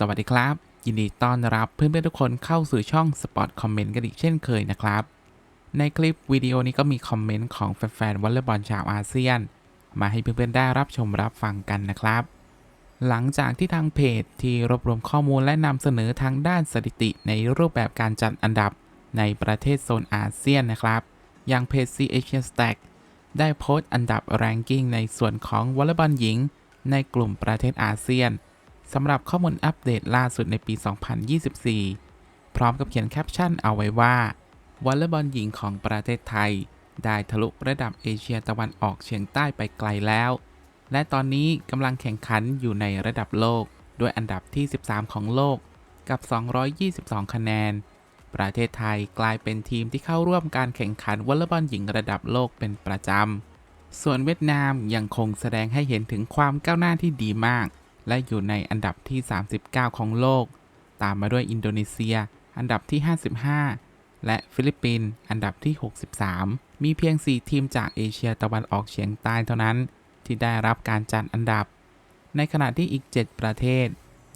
สวัสดีครับ ยินดีต้อนรับเพื่อนๆทุกคนเข้าสู่ช่อง Spot Comment กันอีกเช่นเคยนะครับ ในคลิปวิดีโอนี้ก็มีคอมเมนต์ของแฟนๆวอลเลย์บอลชาวอาเซียน มาให้เพื่อนๆได้รับชมรับฟังกันนะครับ หลังจากที่ทางเพจที่รวบรวมข้อมูลและนำเสนอทางด้านสถิติในรูปแบบการจัดอันดับในประเทศโซนอาเซียนนะครับ อย่างเพจ CH Stack ได้โพสต์อันดับแรงกิ้งในส่วนของวอลเลย์บอลหญิง ในกลุ่มประเทศอาเซียน สำหรับข้อมูลอัปเดตล่าสุดในปี 2024 พร้อมกับเขียนแคปชั่นเอาไว้ว่าวอลเลย์บอลหญิงของประเทศไทย ได้ทะลุระดับเอเชียตะวันออกเฉียงใต้ไปไกลแล้ว และตอนนี้กำลังแข่งขันอยู่ในระดับโลก ด้วยอันดับที่ 13 ของโลกกับ 222 คะแนน ประเทศไทยกลายเป็นทีมที่เข้าร่วมการแข่งขันวอลเลย์บอลหญิงระดับโลกเป็นประจำ ส่วนเวียดนามยังคงแสดงให้เห็นถึงความก้าวหน้าที่ดีมาก และอยู่ในอันดับที่ 39 ของโลก ตามมาด้วยอินโดนีเซีย อันดับที่ 55 และฟิลิปปินส์อันดับที่ 63 มีเพียง 4 ทีมจากเอเชียตะวันออกเฉียงใต้เท่านั้น ที่ได้รับการจัดอันดับ ในขณะที่อีก 7 ประเทศ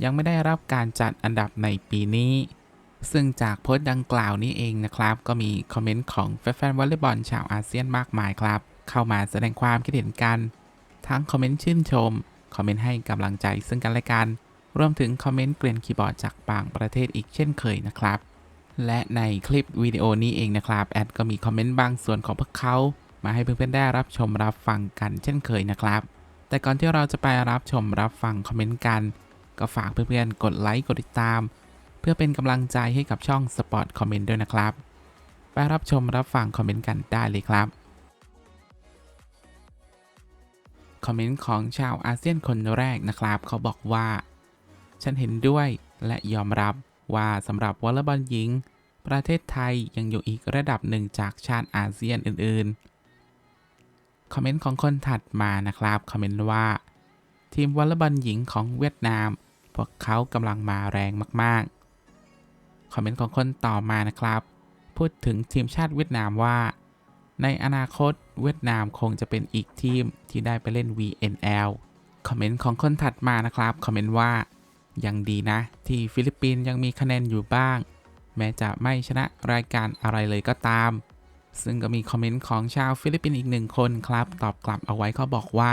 ยังไม่ได้รับการจัดอันดับในปีนี้ ซึ่งจากโพสต์ดังกล่าวนี้เองนะครับ ก็มีคอมเมนต์ของแฟนๆวอลเลย์บอลชาวอาเซียนมากมายครับ เข้ามาแสดงความคิดเห็นกัน ทั้งคอมเมนต์ชื่นชม คอมเมนต์ให้กำลังใจซึ่งกันและกัน รวมถึงคอมเมนต์เกลียนคีย์บอร์ดจากบางประเทศอีกเช่นเคยนะครับ และในคลิปวิดีโอนี้เองนะครับ แอดก็มีคอมเมนต์บางส่วนของพวกเขา มาให้เพื่อนๆได้รับชมรับฟังกันเช่นเคยนะครับ แต่ก่อนที่เราจะไปรับชมรับฟังคอมเมนต์กัน ก็ฝากเพื่อนๆกดไลค์กดติดตาม เพื่อเป็นกำลังใจให้กับช่อง Spot Comment ด้วยนะครับ ไปรับชมรับฟังคอมเมนต์กันได้เลยครับ อมเมนต์ของชาวอาเซียนคนแรกนะครับ เขาบอกว่า ฉันเห็นด้วยและยอมรับว่าสำหรับวอลเลย์บอลหญิง ประเทศไทยยังอยู่อีกระดับหนึ่งจากชาติอาเซียนอื่นๆ คอมเมนต์ของคนถัดมานะครับ คอมเมนต์ว่า ทีมวอลเลย์บอลหญิงของเวียดนาม พวกเขากำลังมาแรงมากๆ คอมเมนต์ของคนต่อมานะครับ พูดถึงทีมชาติเวียดนามว่า ในอนาคตเวียดนามคงจะเป็นอีกทีมที่ได้ไปเล่น VNL คอมเมนต์ของคนถัดมานะครับคอมเมนต์ว่า ยังดีนะ ที่ฟิลิปปินส์ยังมีคะแนนอยู่บ้าง แม้จะไม่ชนะรายการอะไรเลยก็ตาม ซึ่งก็มีคอมเมนต์ของชาวฟิลิปปินส์อีกหนึ่งคนครับ ตอบกลับเอาไว้เขาบอกว่า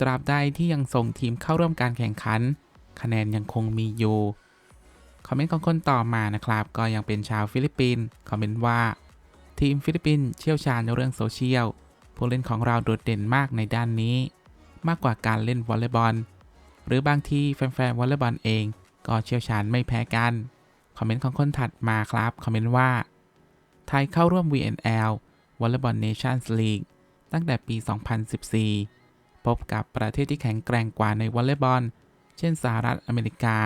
ตราบใดที่ยังส่งทีมเข้าร่วมการแข่งขัน คะแนนยังคงมีอยู่คอมเมนต์ของคนต่อมานะครับ ก็ยังเป็นชาวฟิลิปปินส์คอมเมนต์ว่า ทีมฟิลิปปินส์เชี่ยวชาญในเรื่องโซเชียล ผู้เล่นของเราโดดเด่นมากในด้านนี้ มากกว่าการเล่นวอลเลย์บอล หรือบางทีแฟนๆวอลเลย์บอลเองก็เชี่ยวชาญไม่แพ้กัน คอมเมนต์ของคนถัดมาครับ คอมเมนต์ว่า ไทยเข้าร่วม VNL Volleyball Nations League ตั้งแต่ปี 2014 พบกับประเทศที่แข็งแกร่งกว่าในวอลเลย์บอล เช่นสหรัฐอเมริกา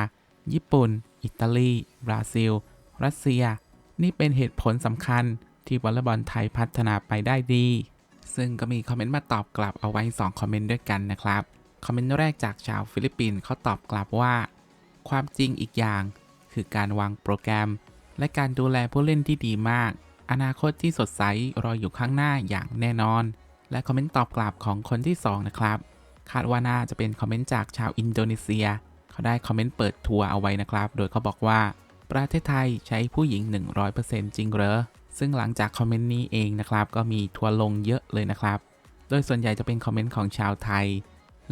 ญี่ปุ่น อิตาลี บราซิล รัสเซีย นี่เป็นเหตุผลสำคัญ ที่วอลเลย์บอลไทยพัฒนาไปได้ดี ซึ่งก็มีคอมเมนต์มาตอบกลับเอาไว้ 2 คอมเมนต์ด้วยกันนะครับ คอมเมนต์แรกจากชาวฟิลิปปินส์เขาตอบกลับว่า ความจริงอีกอย่าง คือการวางโปรแกรม และการดูแลผู้เล่นที่ดีมาก อนาคตที่สดใสรออยู่ข้างหน้าอย่างแน่นอน และคอมเมนต์ตอบกลับของคนที่ 2 นะครับ คาดว่าน่าจะเป็นคอมเมนต์จากชาวอินโดนีเซียเขาได้คอมเมนต์เปิดทัวร์เอาไว้นะครับ โดยเขาบอกว่า ประเทศไทยใช้ผู้หญิง 100%จริงเหรอ ซึ่งหลังจากคอมเมนต์นี้เองนะครับ ก็มีทัวร์ลงเยอะเลยนะครับ โดยส่วนใหญ่จะเป็นคอมเมนต์ของชาวไทย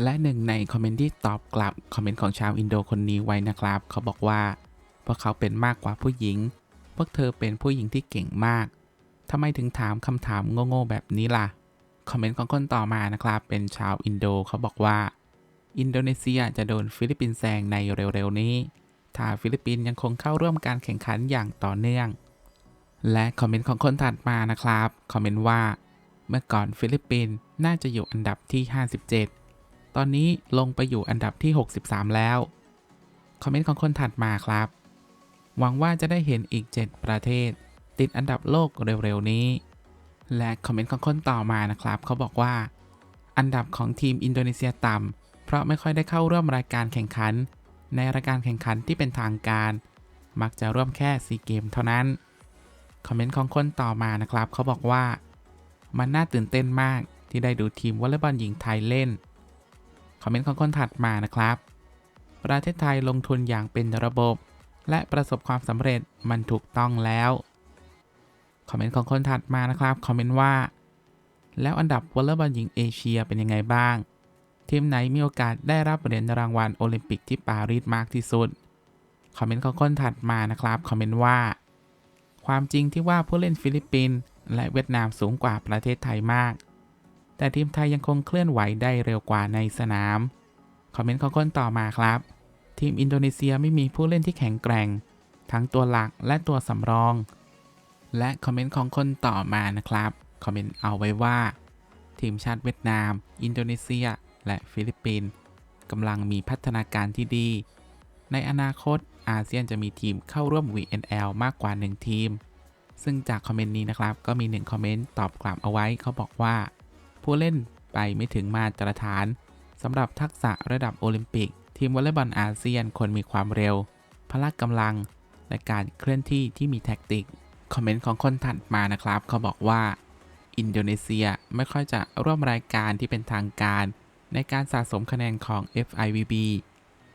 และหนึ่งในคอมเมนต์ที่ตอบกลับคอมเมนต์ของชาวอินโดคนนี้ไว้นะครับ เขาบอกว่าพวกเขาเป็นมากกว่าผู้หญิง พวกเธอเป็นผู้หญิงที่เก่งมากทำไมถึงถามคำถามโง่ๆแบบนี้ล่ะ คอมเมนต์ของคนต่อมานะครับ เป็นชาวอินโดเขาบอกว่า อินโดนีเซียจะโดนฟิลิปปินส์แซงในเร็วๆนี้ ถ้าฟิลิปปินส์ยังคงเข้าร่วมการแข่งขันอย่างต่อเนื่อง และคอมเมนต์ของคนถัดมานะครับ คอมเมนต์ว่า เมื่อก่อนฟิลิปปินส์น่าจะอยู่อันดับที่ 57 ตอนนี้ลงไปอยู่อันดับที่ 63 แล้ว คอมเมนต์ของคนถัดมาครับ หวังว่าจะได้เห็นอีก 7 ประเทศ ติดอันดับโลกเร็วๆนี้ และคอมเมนต์ของคนต่อมานะครับ เขาบอกว่า อันดับของทีมอินโดนีเซียต่ำเพราะไม่ค่อยได้เข้าร่วมรายการแข่งขัน ในรายการแข่งขันที่เป็นทางการ มักจะร่วมแค่ซีเกมเท่านั้น คอมเมนต์ของคนต่อมานะครับ เขาบอกว่า มันน่าตื่นเต้นมากที่ได้ดูทีมวอลเลย์บอลหญิงไทยเล่น คอมเมนต์ของคนถัดมานะครับ ประเทศไทยลงทุนอย่างเป็นระบบ และประสบความสำเร็จมันถูกต้องแล้ว คอมเมนต์ของคนถัดมานะครับ คอมเมนต์ว่า แล้วอันดับวอลเลย์บอลหญิงเอเชียเป็นยังไงบ้าง ทีมไหนมีโอกาสได้รับเหรียญรางวัลโอลิมปิกที่ปารีสมากที่สุด คอมเมนต์ของคนถัดมานะครับ คอมเมนต์ว่า ความจริงที่ว่าผู้เล่นฟิลิปปินส์และเวียดนามสูงกว่าประเทศไทยมาก แต่ทีมไทยยังคงเคลื่อนไหวได้เร็วกว่าในสนาม คอมเมนต์ของคนต่อมาครับ ทีมอินโดนีเซียไม่มีผู้เล่นที่แข็งแกร่ง ทั้งตัวหลักและตัวสำรอง และคอมเมนต์ของคนต่อมานะครับ คอมเมนต์เอาไว้ว่า ทีมชาติเวียดนาม อินโดนีเซีย และฟิลิปปินส์กำลังมีพัฒนาการที่ดี ในอนาคตอาเซียนจะมีทีมเข้าร่วม VNL มากกว่า 1 ทีม ซึ่งจากคอมเมนต์นี้นะครับ ก็มี 1 คอมเมนต์ตอบกลับเอาไว้เขาบอกว่า ผู้เล่นไปไม่ถึงมาตรฐานสำหรับทักษะระดับโอลิมปิก ทีมวอลเลย์บอลอาเซียนควรมีความเร็ว พละกำลัง และการเคลื่อนที่ที่มีแท็กติก คอมเมนต์ของคนถัดมานะครับ เขาบอกว่า อินโดนีเซียไม่ค่อยจะร่วมรายการที่เป็นทางการ ในการสะสมคะแนนของ FIVB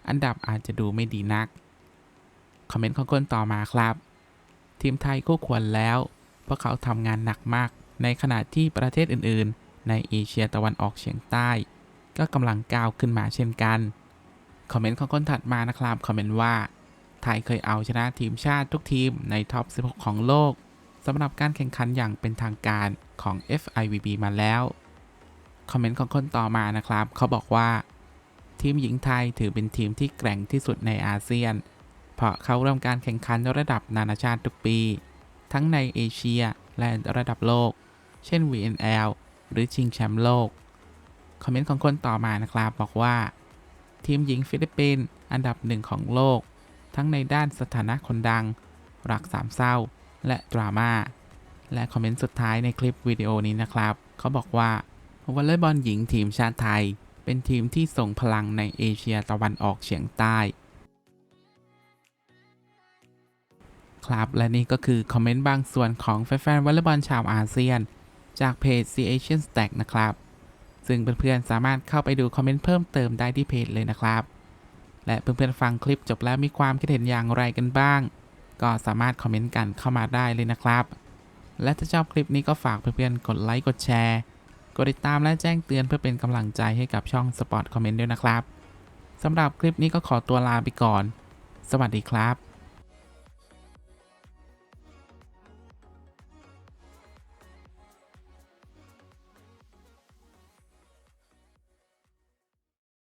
อันดับอาจจะดูไม่ดีนัก คอมเมนต์ของคนต่อมาครับ ทีมไทยคู่ควรแล้ว เพราะเขาทำงานหนักมาก ในขณะที่ประเทศอื่น ๆ ในเอเชียตะวันออกเฉียงใต้ ก็กำลังก้าวขึ้นมาเช่นกัน คอมเมนต์ของคนถัดมานะครับ คอมเมนต์ว่า ไทยเคยเอาชนะทีมชาติทุกทีมในท็อป 16 ของโลกสำหรับการแข่งขันอย่างเป็นทางการของ FIVB มาแล้ว คอมเมนต์ของคนต่อมานะครับ เขาบอกว่า ทีมหญิงไทยถือเป็นทีมที่แกร่งที่สุดในอาเซียน เพราะเขาร่วมการแข่งขันระดับนานาชาติทุกปี ทั้งในเอเชียและระดับโลก เช่น VNL หรือชิงแชมป์โลก คอมเมนต์ของคนต่อมานะครับบอกว่า ทีมหญิงฟิลิปปินส์อันดับหนึ่งของโลก ทั้งในด้านสถานะคนดัง รักสามเศร้า และดราม่าและคอมเมนต์สุดท้ายในคลิปวิดีโอนี้นะครับ เขาบอกว่าวอลเลย์บอลหญิงทีมชาติไทย เป็นทีมที่ส่งพลังในเอเชียตะวันออกเฉียงใต้ ครับและนี่ก็คือคอมเมนต์บางส่วนของแฟนๆวอลเลย์บอลชาวอาเซียน จากเพจ C Asian Stack นะครับ ซึ่งเพื่อนๆสามารถเข้าไปดูคอมเมนต์เพิ่มเติมได้ที่เพจเลยนะครับ และเพื่อนๆฟังคลิปจบแล้วมีความคิดเห็นอย่างไรกันบ้าง ก็สามารถคอมเมนต์กันเข้ามาได้เลยนะครับ และถ้าชอบคลิปนี้ก็ฝากเพื่อนๆกดไลค์กดแชร์ กดติดตามและแจ้งเตือนเพื่อเป็นกำลังใจให้กับช่อง Spot Comment ด้วยนะครับสำหรับคลิปนี้ก็ขอตัวลาไปก่อน สวัสดีครับ